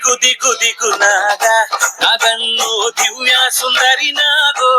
దిగు దిగు దిగు నాగా. నగన్ను దివ్య సుందరి నాగో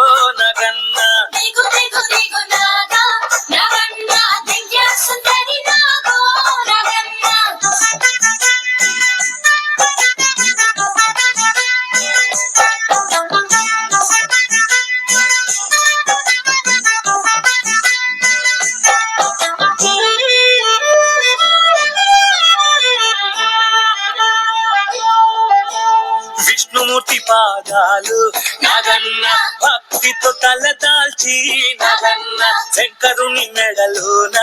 పాదాలు. నగన్న భక్తితో తలదాల్చి నగన్న. శంకరుని మెడలోన.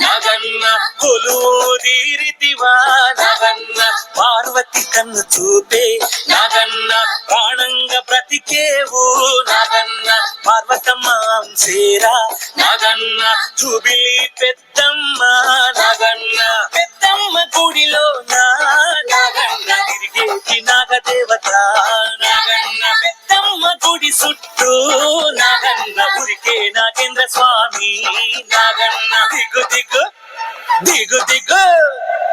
నగన్న. కొలువుదీరితివా నగన్న. పార్వతి కన్ను చూపే. నగన్న. ప్రాణంగా బ్రతికేవు. నగన్న. పార్వతమ్మ అంశేరా. నగన్న. జూబిలి పెద్దమ్మ. నగన్న. పెద్దమ్మ గుడిలో నాగదేవత నాగన్న పెద్దమ్మ గుడి చుట్టూ నాగన్న ఉరికే నాగేంద్ర స్వామి. నాగన్న. దిగు దిగు దిగు దిగు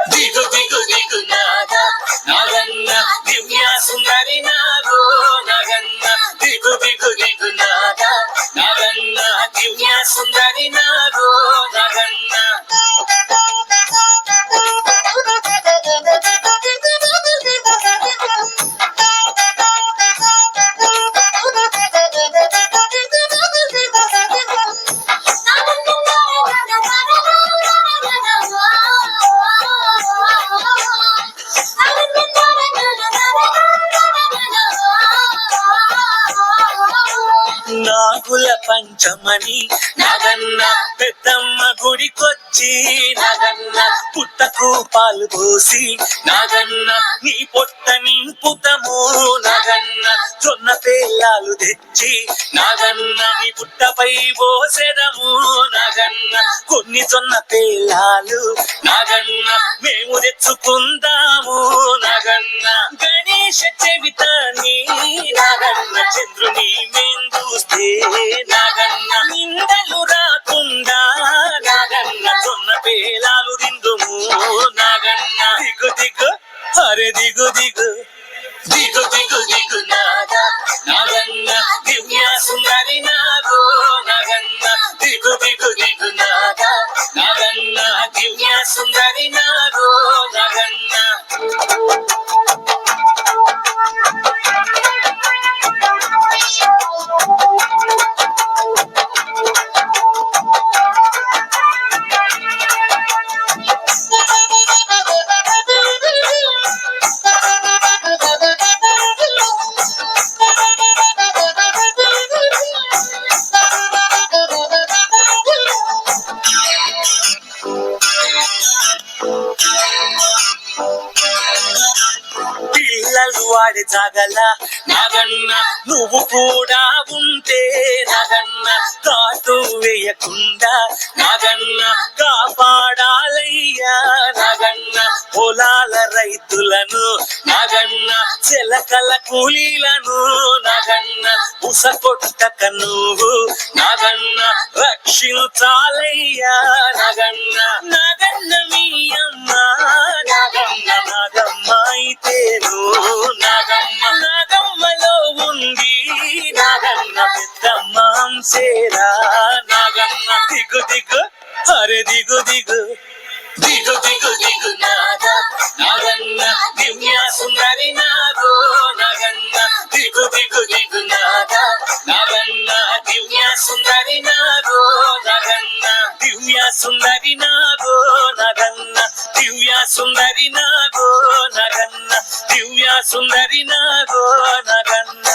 దిగు దిగు దిగు నాగ. నాగన్న. దివ్య సుందరి నాగో నాగన్న. దిగు దిగు దిగు నాగ. నాగన్న. దివ్య సుందరి నాగో నాగన్న. నాగుల పంచమని నగన్న. పెద్దమ్మ గుడికొచ్చి నగన్న. పుట్టకు పాలు పోసి నగన్న. నీ పొట్ట నింపుతము. నగన్న. జొన్న పేలాలు తెచ్చి నగన్న. నీ పుట్టపై పోసెదము. నగన్న. కొన్ని జొన్న పేలాలు నగన్న. మేము తెచ్చుకుందాము. అరే దిగు దిగు. దిగు దిగు దిగు నాగ వాడి తగల నాగన్న నువ్వు కూడా ఉంటే నాగన్న కాటు వేయకుండా నాగన్న కాపాడాలయ్యా నాగన్న. పొలాల రైతులను నాగన్న చెలకల కూలీలను నాగన్న. ఉస కొట్టక నువ్వు నాగన్న రక్షించాలయ్యా నాగన్న. నాగన్న మీ అమ్మ నాగన్న నాగమ్మ అయితేను అరే దిగు దిగు. దిగు దిగు దిగు. నాగ నాగన్న దివ్య సుందరి నాగో నాగన్న దిగు దిగు దిగు. నాగ నాగన్న దివ్య సుందరి నాగో నాగన్న దివ్య సుందరి నాగో నాగన్న దివ్య సుందరి నాగో నాగన్న దివ్య సుందరి నాగో నాగన్న.